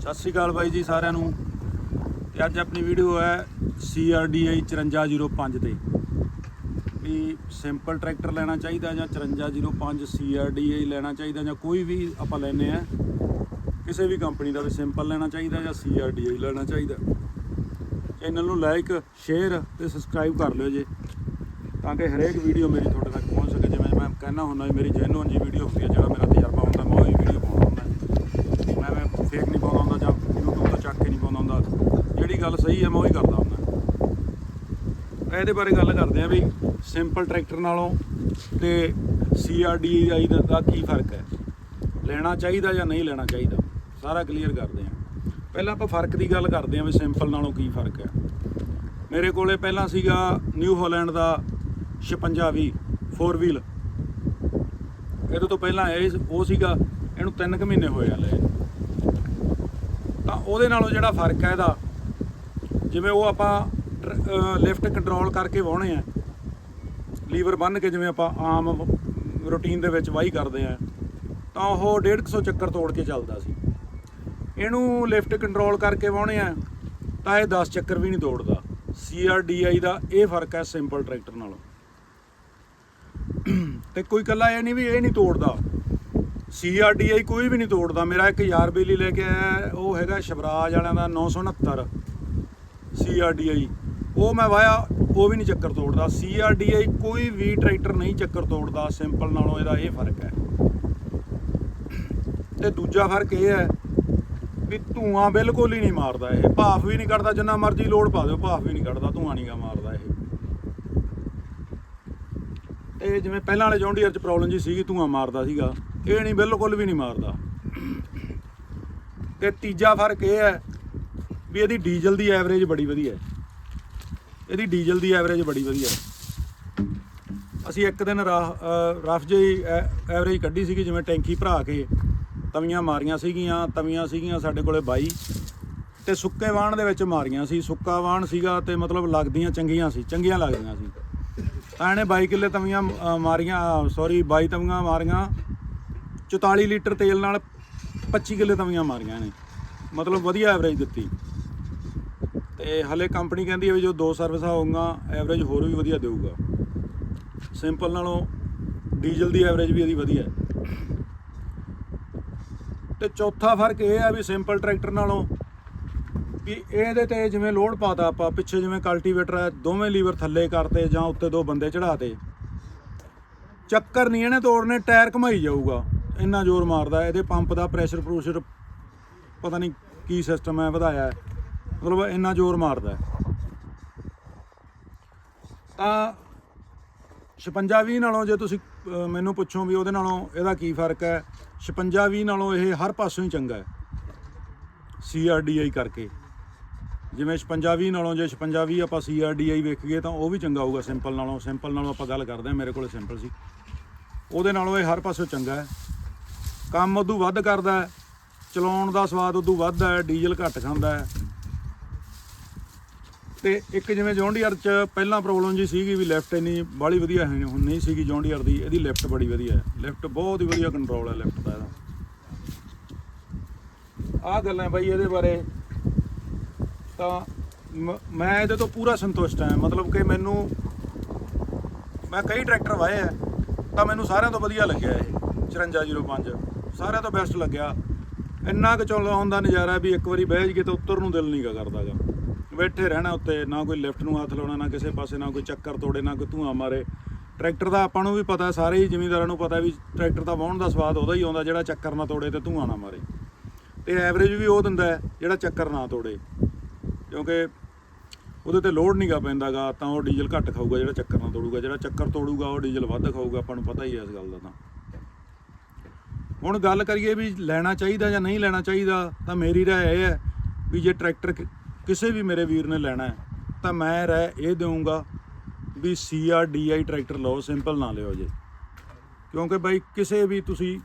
ਸਤਿ ਸ਼੍ਰੀ ਅਕਾਲ ਬਾਈ ਜੀ ਸਾਰਿਆਂ ਨੂੰ। ਤੇ ਅੱਜ ਆਪਣੀ ਵੀਡੀਓ ਹੈ CRDI 5405 ਤੇ। ਵੀ ਸਿੰਪਲ ਟਰੈਕਟਰ ਲੈਣਾ ਚਾਹੀਦਾ ਜਾਂ 5405 CRDI ਲੈਣਾ ਚਾਹੀਦਾ ਜਾਂ ਕੋਈ ਵੀ ਆਪਾਂ ਲੈਨੇ ਆ ਕਿਸੇ ਵੀ ਕੰਪਨੀ ਦਾ ਵੀ ਸਿੰਪਲ ਲੈਣਾ ਚਾਹੀਦਾ ਜਾਂ CRDI ਲੈਣਾ ਚਾਹੀਦਾ। ਚੈਨਲ ਨੂੰ ਲਾਈਕ ਸ਼ੇਅਰ ਤੇ ਸਬਸਕ੍ਰਾਈਬ ਕਰ ਲਿਓ ਜੇ। ਤਾਂ ਕਿ ਹਰੇਕ ਵੀਡੀਓ ਮੇਰੀ ਤੁਹਾਡੇ ਤੱਕ ਪਹੁੰਚ ਸਕੇ। ਜਿਵੇਂ ਮੈਂ ਕਹਿੰਦਾ ਹੁੰਦਾ ਵੀ ਮੇਰੀ ਜੈਨੂਨ ਜੀ ਵੀਡੀਓ ਹੁੰਦੀ ਹੈ, ਜਿਹੜਾ ਮੇਰਾ ਤਜਰਬਾ ਹੁੰਦਾ ਮੈਂ ਉਹੀ ਵੀਡੀਓ ਪਾਉਂਦਾ ਹੁੰਦਾ ਮੈਂ ਮੈਂ ਫੇਕ ਨਹੀਂ ਪਾਉਂਦਾ ਹੁੰਦਾ ਜਾਂ YouTube ਤੋਂ ਚੱਕ ਕੇ ਨਹੀਂ ਪਾਉਂਦਾ ਹੁੰਦਾ ਗੱਲ ਸਹੀ ਹੈ ਮੈਂ ਉਹੀ ਕਰਦਾ ਹੁੰਦਾ। ਇਹਦੇ ਬਾਰੇ ਗੱਲ ਕਰਦੇ ਆ ਵੀ ਸਿੰਪਲ ਟਰੈਕਟਰ ਨਾਲੋਂ ਤੇ CRDI ਦਾ ਦਾ ਕੀ ਫ਼ਰਕ ਹੈ? ਲੈਣਾ ਚਾਹੀਦਾ ਜਾਂ ਨਹੀਂ ਲੈਣਾ ਚਾਹੀਦਾ? ਸਾਰਾ ਕਲੀਅਰ ਕਰਦੇ ਆ। ਪਹਿਲਾਂ ਆਪਾਂ ਫ਼ਰਕ ਦੀ ਗੱਲ ਕਰਦੇ ਆ ਵੀ ਸਿੰਪਲ ਨਾਲੋਂ ਕੀ ਫ਼ਰਕ ਹੈ। ਮੇਰੇ ਕੋਲੇ ਪਹਿਲਾਂ ਸੀਗਾ ਨਿਊ ਹਾਲੈਂਡ ਦਾ 5620 4 ਵੀਲ ਇਹਦੇ ਤੋਂ ਪਹਿਲਾਂ ਇਹ ਉਹ ਸੀਗਾ, ਇਹਨੂੰ 3 ਕੁ ਮਹੀਨੇ ਹੋਏ ਆ ਲਏ। ਤਾਂ ਉਹਦੇ ਨਾਲੋਂ ਜਿਹੜਾ ਫ਼ਰਕ ਹੈ ਇਹਦਾ ਜਿਵੇਂ ਉਹ ਆਪਾਂ ਲਿਫਟ ਕੰਟਰੋਲ ਕਰਕੇ ਵਾਹੁਣੇ ਆ। ਲੀਵਰ ਬੰਨ ਕੇ ਜਿਵੇਂ ਆਪਾਂ ਆਮ ਰੂਟੀਨ ਦੇ ਵਿੱਚ ਵਾਹੀ ਕਰਦੇ ਆ। ਤਾਂ ਉਹ 150 ਚੱਕਰ ਤੋੜ ਕੇ ਚੱਲਦਾ ਸੀ। ਇਹਨੂੰ ਲਿਫਟ ਕੰਟਰੋਲ ਕਰਕੇ ਵਾਹੁਣੇ ਆ ਤਾਂ ਇਹ 10 ਚੱਕਰ ਵੀ ਨਹੀਂ ਤੋੜਦਾ। CRDI ਦਾ ਇਹ ਫ਼ਰਕ ਹੈ ਸਿੰਪਲ ਟਰੈਕਟਰ ਨਾਲੋਂ। ਤੇ ਕੋਈ ਕੱਲਾ ਇਹ ਨਹੀਂ ਵੀ ਇਹ ਨਹੀਂ ਤੋੜਦਾ। CRDI ਕੋਈ ਵੀ ਨਹੀਂ ਤੋੜਦਾ। ਮੇਰਾ ਇੱਕ ਯਾਰ ਬੇਲੀ ਲੈ ਕੇ ਆਇਆ, ਉਹ ਹੈਗਾ ਸ਼ਬਰਾਜ ਵਾਲਿਆਂ ਦਾ 969 CRDI ਉਹ ਮੈਂ ਵਾਇਆ, ਉਹ ਵੀ ਨਹੀਂ ਚੱਕਰ ਤੋੜਦਾ। CRDI ਕੋਈ ਵੀ ਟਰੈਕਟਰ ਨਹੀਂ ਚੱਕਰ ਤੋੜਦਾ। ਸਿੰਪਲ ਨਾਲੋਂ ਇਹਦਾ ਇਹ ਫ਼ਰਕ ਹੈ। ਤੇ ਦੂਜਾ ਫ਼ਰਕ ਇਹ ਹੈ ਵੀ ਧੂਆਂ ਬਿਲਕੁਲ ਹੀ ਨਹੀਂ ਮਾਰਦਾ ਇਹ। ਭਾਫ ਵੀ ਨਹੀਂ ਕੱਢਦਾ, ਜਿੰਨਾ ਮਰਜ਼ੀ ਲੋਡ ਪਾ ਦਿਓ, ਭਾਫ ਵੀ ਨਹੀਂ ਕੱਢਦਾ, ਧੂਆਂ ਨਹੀਂ ਮਾਰਦਾ ਇਹ। ਤੇ ਜਿਵੇਂ ਪਹਿਲਾਂ ਵਾਲੇ ਜੌਂਡੀਅਰ ਚ ਪ੍ਰੋਬਲਮ ਜੀ ਸੀਗੀ, ਧੂਆਂ ਮਾਰਦਾ ਸੀਗਾ। ਇਹ ਨਹੀਂ, ਬਿਲਕੁਲ ਵੀ ਨਹੀਂ ਮਾਰਦਾ। ਤੇ ਤੀਜਾ ਫ਼ਰਕ ਇਹ ਹੈ ਵੀ ਇਹਦੀ ਡੀਜ਼ਲ ਦੀ ਐਵਰੇਜ ਬੜੀ ਵਧੀਆ ਹੈ। ਇਹਦੀ ਡੀਜ਼ਲ ਦੀ ਐਵਰੇਜ ਬੜੀ ਵਧੀਆ ਹੈ। ਅਸੀਂ ਇੱਕ ਦਿਨ ਰਫ ਜਿਹੀ ਐਵਰੇਜ ਕੱਢੀ ਸੀਗੀ, ਜਿਵੇਂ ਟੈਂਕੀ ਭਰਾ ਕੇ ਤਵੀਆਂ ਮਾਰੀਆਂ ਸੀਗੀਆਂ, ਤਵੀਆਂ ਸੀਗੀਆਂ ਸਾਡੇ ਕੋਲੇ 22 ਤੇ ਸੁੱਕੇ ਵਾਣ ਦੇ ਵਿੱਚ ਮਾਰੀਆਂ ਸੀ। ਸੁੱਕਾ ਵਾਣ ਸੀਗਾ ਤੇ ਮਤਲਬ ਲੱਗਦੀਆਂ ਚੰਗੀਆਂ ਸੀ, ਚੰਗੀਆਂ ਲੱਗਦੀਆਂ ਸੀ। ਤਾਂ ਇਹਨੇ 22 ਕਿੱਲੇ ਤਵੀਆਂ ਮਾਰੀਆਂ ਸੌਰੀ 22 ਤਵੀਆਂ ਮਾਰੀਆਂ। 44 ਲੀਟਰ ਤੇਲ ਨਾਲ 25 ਕਿੱਲੇ ਤਵੀਆਂ ਮਾਰੀਆਂ ਇਹਨੇ। ਮਤਲਬ ਵਧੀਆ ਐਵਰੇਜ ਦਿੱਤੀ। ਤੇ ਹਲੇ ਕੰਪਨੀ ਕਹਿੰਦੀ ਹੈ ਵੀ ਜੋ ਦੋ ਸਰਵਿਸਾਂ ਹੋਊਗਾ ਐਵਰੇਜ ਹੋਰ ਵੀ ਵਧੀਆ ਦੇਊਗਾ। ਸਿੰਪਲ ਨਾਲੋਂ ਡੀਜ਼ਲ ਦੀ ਐਵਰੇਜ ਵੀ ਇਹਦੀ ਵਧੀਆ ਹੈ। ਤੇ ਚੌਥਾ ਫ਼ਰਕ ਇਹ ਆ ਵੀ ਸਿੰਪਲ ਟਰੈਕਟਰ ਨਾਲੋਂ ਵੀ ਇਹਦੇ ਤੇ ਜਿਵੇਂ ਲੋਡ ਪਾਤਾ ਆਪਾਂ, ਪਿੱਛੇ ਜਿਵੇਂ ਕਲਟੀਵੇਟਰ ਹੈ ਦੋਵੇਂ ਲੀਵਰ ਥੱਲੇ ਕਰਤੇ ਜਾਂ ਉੱਤੇ ਦੋ ਬੰਦੇ ਚੜਾਤੇ ਚੱਕਰ ਨਹੀਂ ਇਹਨੇ ਤੋੜਨੇ, ਟਾਇਰ ਘਮਾਈ ਜਾਊਗਾ। ਇੰਨਾ ਜ਼ੋਰ ਮਾਰਦਾ, ਇਹਦੇ ਪੰਪ ਦਾ ਪ੍ਰੈਸ਼ਰ ਪ੍ਰੂਸ਼ਰ ਪਤਾ ਨਹੀਂ ਕੀ ਸਿਸਟਮ ਹੈ, ਵਧਾਇਆ ਮਤਲਬ ਇੰਨਾ ਜ਼ੋਰ ਮਾਰਦਾ ਤਾਂ ਤਾਂ 5620 ਨਾਲੋਂ ਜੇ ਤੁਸੀਂ ਮੈਨੂੰ ਪੁੱਛੋ ਵੀ ਉਹਦੇ ਨਾਲੋਂ ਇਹਦਾ ਕੀ ਫ਼ਰਕ ਹੈ 5620 ਨਾਲੋਂ ਇਹ ਹਰ ਪਾਸੋਂ ਹੀ ਚੰਗਾ ਹੈ। CRDI ਕਰਕੇ। ਜਿਵੇਂ 5620 ਨਾਲੋਂ ਜੇ 5620 ਆਪਾਂ CRDI ਵੇਖੀਏ ਤਾਂ ਉਹ ਵੀ ਚੰਗਾ ਹੋਊਗਾ ਸਿੰਪਲ ਨਾਲੋਂ। ਸਿੰਪਲ ਨਾਲੋਂ ਆਪਾਂ ਗੱਲ ਕਰਦੇ ਹਾਂ, ਮੇਰੇ ਕੋਲ ਸਿੰਪਲ ਸੀ। ਉਹਦੇ ਨਾਲੋਂ ਇਹ ਹਰ ਪਾਸੋਂ ਚੰਗਾ ਹੈ। ਕੰਮ ਉਦੋਂ ਵੱਧ ਕਰਦਾ ਹੈ, ਚਲਾਉਣ ਦਾ ਸਵਾਦ ਉਦੋਂ ਵੱਧ ਹੈ, ਡੀਜ਼ਲ ਘੱਟ ਖਾਂਦਾ ਹੈ। ਤੇ ਇੱਕ ਜਿਵੇਂ ਜੌਂਡੀਅਰ ਚ ਪਹਿਲਾਂ ਪ੍ਰੋਬਲਮ ਜੀ ਸੀਗੀ ਵੀ ਲੈਫਟ ਇੰਨੀ ਬਾਹਲੀ ਵਧੀਆ ਹੈ ਹੁਣ ਨਹੀਂ ਸੀਗੀ ਜੌਂਡੀਅਰ ਦੀ, ਇਹਦੀ ਲੈਫਟ ਬੜੀ ਵਧੀਆ ਹੈ। ਲੈਫਟ ਬਹੁਤ ਹੀ ਵਧੀਆ ਕੰਟਰੋਲ ਹੈ ਲੈਫਟ ਦਾ ਇਹਦਾ। ਆਹ ਗੱਲਾਂ ਬਾਈ ਇਹਦੇ ਬਾਰੇ। ਤਾਂ ਮੈਂ ਇਹਦੇ ਤੋਂ ਪੂਰਾ ਸੰਤੁਸ਼ਟ ਹਾਂ। ਮਤਲਬ ਕਿ ਮੈਨੂੰ, ਮੈਂ ਕਈ ਟਰੈਕਟਰ ਵਾਏ ਆ ਤਾਂ ਮੈਨੂੰ ਸਾਰਿਆਂ ਤੋਂ ਵਧੀਆ ਲੱਗਿਆ ਇਹ 5405 ਸਾਰਿਆਂ ਤੋਂ ਬੈਸਟ ਲੱਗਿਆ। ਇੰਨਾ ਕੁ ਚਲਾਉਣ ਹੁੰਦਾ ਨਜ਼ਾਰਾ ਵੀ ਇੱਕ ਵਾਰੀ ਬਹਿ ਜਗੇ ਤਾਂ ਉੱਤਰ ਨੂੰ ਦਿਲ ਨਹੀਂ ਗਾ ਕਰਦਾਗਾ। ਬੈਠੇ ਰਹਿਣਾ ਉੱਤੇ, ਨਾ ਕੋਈ ਲਿਫਟ ਨੂੰ ਹੱਥ ਲਾਉਣਾ, ਨਾ ਕਿਸੇ ਪਾਸੇ, ਨਾ ਕੋਈ ਚੱਕਰ ਤੋੜੇ, ਨਾ ਕੋਈ ਧੂਆਂ ਮਾਰੇ। ਟਰੈਕਟਰ ਦਾ ਆਪਾਂ ਨੂੰ ਵੀ ਪਤਾ, ਸਾਰੇ ਹੀ ਜ਼ਿਮੀਂਦਾਰਾਂ ਨੂੰ ਪਤਾ ਵੀ ਟਰੈਕਟਰ ਦਾ ਵਾਹਣ ਦਾ ਸਵਾਦ ਉਹਦਾ ਹੀ ਆਉਂਦਾ, ਜਿਹੜਾ ਚੱਕਰ ਨਾ ਤੋੜੇ ਤੇ ਧੂਆਂ ਨਾ ਮਾਰੇ। ਤੇ ਐਵਰੇਜ ਵੀ ਉਹ ਦਿੰਦਾ ਜਿਹੜਾ ਚੱਕਰ ਨਾ ਤੋੜੇ। ਕਿਉਂਕਿ ਉਹਦੇ ਤੇ ਲੋਡ ਨਹੀਂਗਾ ਪੈਂਦਾਗਾ, ਤਾਂ ਉਹ ਡੀਜ਼ਲ ਘੱਟ ਖਾਊਗਾ, ਜਿਹੜਾ ਚੱਕਰ ਨਾ ਤੋੜੂਗਾ। ਜਿਹੜਾ ਚੱਕਰ ਤੋੜੂਗਾ, ਉਹ ਡੀਜ਼ਲ ਵੱਧ ਖਾਊਗਾ, ਆਪਾਂ ਨੂੰ ਪਤਾ ਹੀ ਹੈ ਇਸ ਗੱਲ ਦਾ ਤਾਂ। ਹੁਣ ਗੱਲ ਕਰੀਏ ਵੀ ਲੈਣਾ ਚਾਹੀਦਾ ਜਾਂ ਨਹੀਂ ਲੈਣਾ ਚਾਹੀਦਾ, ਤਾਂ ਮੇਰੀ ਰਾਏ ਇਹ ਹੈ ਵੀ ਜੇ ਟਰੈਕਟਰ ਕਿਸੇ ਵੀ ਮੇਰੇ ਵੀਰ ਨੇ ਲੈਣਾ ਹੈ, ਤਾਂ ਮੈਂ ਰਹਿ ਇਹ ਦੇਵਾਂਗਾ ਵੀ CRDI ਟਰੈਕਟਰ ਲਓ, ਸਿੰਪਲ ਨਾ ਲਿਓ ਜੇ। ਕਿਉਂਕਿ ਬਾਈ ਕਿਸੇ ਵੀ ਤੁਸੀਂ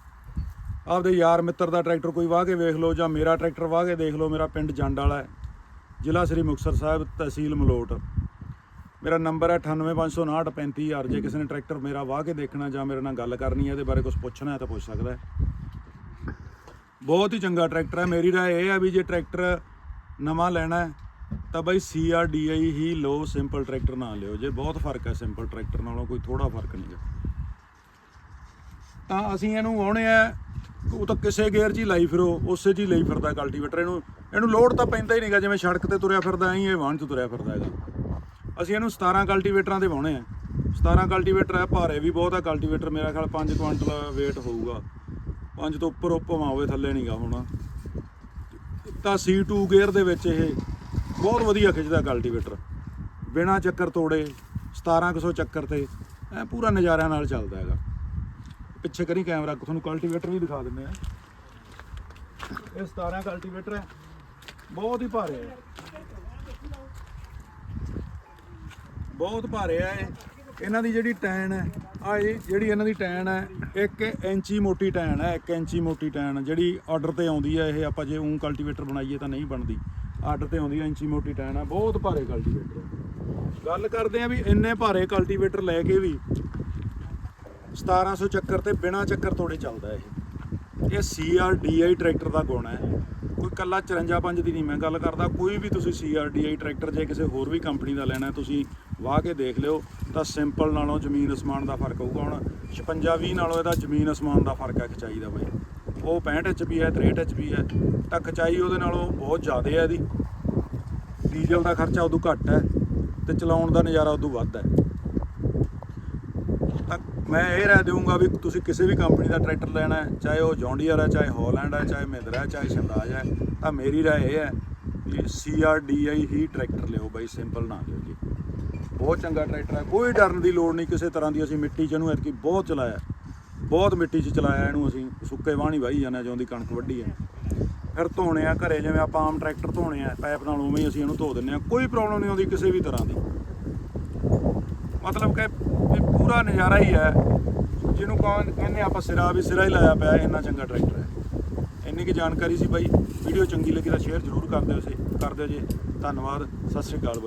ਆਪਦੇ ਯਾਰ ਮਿੱਤਰ ਦਾ ਟਰੈਕਟਰ ਕੋਈ ਵਾਹ ਕੇ ਵੇਖ ਲਓ ਜਾਂ ਮੇਰਾ ਟਰੈਕਟਰ ਵਾਹ ਕੇ ਦੇਖ ਲਓ, ਮੇਰਾ ਪਿੰਡ ਜੰਡ ਵਾਲਾ ਹੈ, ਜ਼ਿਲ੍ਹਾ ਸ੍ਰੀ ਮੁਕਤਸਰ ਸਾਹਿਬ, ਤਹਿਸੀਲ ਮਲੋਟ। ਮੇਰਾ ਨੰਬਰ ਹੈ 9859935000 ਜੇ ਕਿਸੇ ਨੇ ਟਰੈਕਟਰ ਮੇਰਾ ਵਾਹ ਕੇ ਦੇਖਣਾ ਜਾਂ ਮੇਰੇ ਨਾਲ ਗੱਲ ਕਰਨੀ ਹੈ, ਇਹਦੇ ਬਾਰੇ ਕੁਝ ਪੁੱਛਣਾ ਹੈ ਤਾਂ ਪੁੱਛ ਸਕਦਾ ਹੈ। ਬਹੁਤ ਹੀ ਚੰਗਾ ਟਰੈਕਟਰ ਹੈ। ਮੇਰੀ ਰਾਏ ਇਹ ਹੈ ਵੀ ਜੇ ਟਰੈਕਟਰ ਨਵਾਂ ਲੈਣਾ ਤਾਂ ਬਾਈ CRDI ਹੀ ਲੋ ਸਿੰਪਲ ਟਰੈਕਟਰ ਨਾ ਲਿਓ। ਜੇ ਬਹੁਤ ਫ਼ਰਕ ਹੈ ਸਿੰਪਲ ਟਰੈਕਟਰ ਨਾਲੋਂ, ਕੋਈ ਥੋੜਾ ਫ਼ਰਕ ਨਹੀਂਗਾ ਤਾਂ ਅਸੀਂ ਇਹਨੂੰ ਆਉਣੇ ਆ, ਉਹ ਤਾਂ ਕਿਸੇ ਗੇਅਰ 'ਚ ਹੀ ਲਾਈ ਫਿਰੋ, ਉਸੇ 'ਚ ਹੀ ਲਈ ਫਿਰਦਾ ਕਲਟੀਵੇਟਰ ਇਹਨੂੰ ਇਹਨੂੰ ਲੋਡ ਤਾਂ ਪੈਂਦਾ ਹੀ ਨਹੀਂਗਾ, ਜਿਵੇਂ ਸੜਕ ਤੇ ਤੁਰਿਆ ਫਿਰਦਾ, ਐਂ ਇਹ ਵਾਹਣ 'ਚ ਤੁਰਿਆ ਫਿਰਦਾ ਹੈਗਾ। ਅਸੀਂ ਇਹਨੂੰ 17 ਕਲਟੀਵੇਟਰਾਂ ਤੇ ਵਾਉਣੇ ਆ। 17 ਕਲਟੀਵੇਟਰ ਹੈ, ਭਾਰੇ ਵੀ ਬਹੁਤ ਆ। ਕਲਟੀਵੇਟਰ ਮੇਰਾ ਖਿਆਲ 5 ਕੁਇੰਟਲ weight ਹੋਊਗਾ। 5 ਤੋਂ ਉੱਪਰ ਉੱਪਰ ਹੋਵੇ, ਥੱਲੇ ਨਹੀਂਗਾ ਹੋਣਾ। ਤਾਂ C2 ਗੇਅਰ ਦੇ ਵਿੱਚ ਇਹ ਬਹੁਤ ਵਧੀਆ ਖਿੱਚਦਾ ਕਲਟੀਵੇਟਰ ਬਿਨਾ ਚੱਕਰ ਤੋੜੇ 1700 ਚੱਕਰ ਤੇ, ਐ ਪੂਰਾ ਨਜ਼ਾਰਿਆਂ ਨਾਲ ਚੱਲਦਾ ਹੈਗਾ। ਪਿੱਛੇ ਕਰੀ ਕੈਮਰਾ, ਤੁਹਾਨੂੰ ਕਲਟੀਵੇਟਰ ਵੀ ਦਿਖਾ ਦਿੰਦੇ ਆ ਇਹ 17 ਕਲਟੀਵੇਟਰ ਹੈ। ਬਹੁਤ ਹੀ ਭਾਰੇ ਹੈ। ਬਹੁਤ ਭਾਰੇ ਆ ਇਹ। ਇਹਨਾਂ ਦੀ ਜਿਹੜੀ ਟੈਨ ਹੈ ਆ ਜਿਹੜੀ ਇਹਨਾਂ ਦੀ ਟੈਨ ਹੈ 1 ਇੰਚੀ ਮੋਟੀ ਟੈਨ ਹੈ 1 ਇੰਚੀ ਮੋਟੀ ਟੈਨ। ਜਿਹੜੀ ਆਰਡਰ ਤੇ ਆਉਂਦੀ ਹੈ, ਇਹ ਆਪਾਂ ਜੇ ਉਂ ਕਲਟੀਵੇਟਰ ਬਣਾਈਏ ਤਾਂ ਨਹੀਂ ਬਣਦੀ। ਆਰਡਰ ਤੇ ਆਉਂਦੀ ਹੈ, ਇੰਚੀ ਮੋਟੀ ਟੈਨ ਹੈ, ਬਹੁਤ ਭਾਰੇ ਕਲਟੀਵੇਟਰ ਗੱਲ ਕਰਦੇ ਆ ਵੀ ਇੰਨੇ ਭਾਰੇ ਕਲਟੀਵੇਟਰ ਲੈ ਕੇ ਵੀ 1700 ਚੱਕਰ ਤੇ ਬਿਨਾ ਚੱਕਰ ਤੋੜੇ ਚੱਲਦਾ ਇਹ। ਇਹ CRDI ਟਰੈਕਟਰ ਦਾ ਗੁਣ ਹੈ। ਕੋਈ ਕੱਲਾ 54 ਦੀ ਨਹੀਂ ਮੈਂ ਗੱਲ ਕਰਦਾ। ਕੋਈ ਵੀ ਤੁਸੀਂ CRDI ਟਰੈਕਟਰ ਜੇ ਕਿਸੇ ਹੋਰ ਵੀ ਕੰਪਨੀ ਦਾ ਲੈਣਾ ਤੁਸੀਂ ਵਾਹ ਕੇ ਦੇਖ ਲਿਓ, ਤਾਂ ਸਿੰਪਲ ਨਾਲੋਂ ਜ਼ਮੀਨ ਅਸਮਾਨ ਦਾ ਫ਼ਰਕ ਹੋਊਗਾ। ਹੁਣ 56 20 ਨਾਲੋਂ ਇਹਦਾ ਜ਼ਮੀਨ ਅਸਮਾਨ ਦਾ ਫ਼ਰਕ ਹੈ ਖਚਾਈ ਦਾ ਬਾਈ। ਉਹ 65 HP ਹੈ 63 HP ਹੈ, ਤਾਂ ਖਚਾਈ ਉਹਦੇ ਨਾਲੋਂ ਬਹੁਤ ਜ਼ਿਆਦਾ ਹੈ ਇਹਦੀ। ਡੀਜ਼ਲ ਦਾ ਖਰਚਾ ਉਦੋਂ ਘੱਟ ਹੈ ਤੇ ਚਲਾਉਣ ਦਾ ਨਜ਼ਾਰਾ ਉਦੋਂ ਵੱਧ ਹੈ। ਤਾਂ ਮੈਂ ਇਹ ਰਾਏ ਦੇਵਾਂਗਾ ਵੀ ਤੁਸੀਂ ਕਿਸੇ ਵੀ ਕੰਪਨੀ ਦਾ ਟਰੈਕਟਰ ਲੈਣਾ ਹੈ, ਚਾਹੇ ਉਹ ਜੌਂਡੀਅਰ ਹੈ, ਚਾਹੇ ਹੌਲੈਂਡ ਹੈ, ਚਾਹੇ ਮਹਿੰਦਰਾ ਹੈ, ਚਾਹੇ ਸ਼ਿਵਰਾਜ ਹੈ, ਤਾਂ ਮੇਰੀ ਰਾਏ ਇਹ ਹੈ ਕਿ CRDI ਹੀ ਟਰੈਕਟਰ ਲਿਓ ਬਾਈ ਸਿੰਪਲ ਨਾ ਲਿਓ ਜੀ। ਬਹੁਤ ਚੰਗਾ ਟਰੈਕਟਰ ਹੈ। ਕੋਈ ਡਰਨ ਦੀ ਲੋੜ ਨਹੀਂ ਕਿਸੇ ਤਰ੍ਹਾਂ ਦੀ। ਅਸੀਂ ਮਿੱਟੀ 'ਚ ਇਹਨੂੰ ਐਤਕੀ ਬਹੁਤ ਚਲਾਇਆ ਬਹੁਤ ਮਿੱਟੀ 'ਚ ਚਲਾਇਆ ਇਹਨੂੰ ਅਸੀਂ। ਸੁੱਕੇ ਵਾਹਣੀ ਵਾਹੀ ਜਾਂਦੇ ਹਾਂ ਜਿਉਂ ਦੀ ਕਣਕ ਵੱਢੀ ਹੈ। ਫਿਰ ਧੋਣੇ ਆ ਘਰੇ, ਜਿਵੇਂ ਆਪਾਂ ਆਮ ਟਰੈਕਟਰ ਧੋਣੇ ਆ, ਪਾਈਪ ਨਾਲ ਉਵੇਂ ਹੀ ਅਸੀਂ ਇਹਨੂੰ ਧੋ ਦਿੰਨੇ ਆ ਕੋਈ ਪ੍ਰੋਬਲਮ ਨਹੀਂ ਆਉਂਦੀ ਕਿਸੇ ਵੀ ਤਰ੍ਹਾਂ ਦੀ। ਮਤਲਬ ਕਿ ਪੂਰਾ ਨਜ਼ਾਰਾ ਹੀ ਹੈ। ਜਿਹਨੂੰ ਕਹਨ ਕਹਿੰਦੇ ਆਪਾਂ ਸਿਰਾ ਵੀ ਸਿਰਾ ਹੀ ਲਾਇਆ ਪਿਆ ਇੰਨਾ ਚੰਗਾ ਟਰੈਕਟਰ ਹੈ। ਇੰਨੀ ਕੀ ਜਾਣਕਾਰੀ ਸੀ ਬਾਈ। ਵੀਡੀਓ ਚੰਗੀ ਲੱਗੀ ਤਾਂ ਸ਼ੇਅਰ ਜ਼ਰੂਰ ਕਰ ਦਿਓ ਸੀ ਕਰ ਦਿਓ ਜੀ। ਧੰਨਵਾਦ, ਸਤਿ ਸ੍ਰੀ ਅਕਾਲ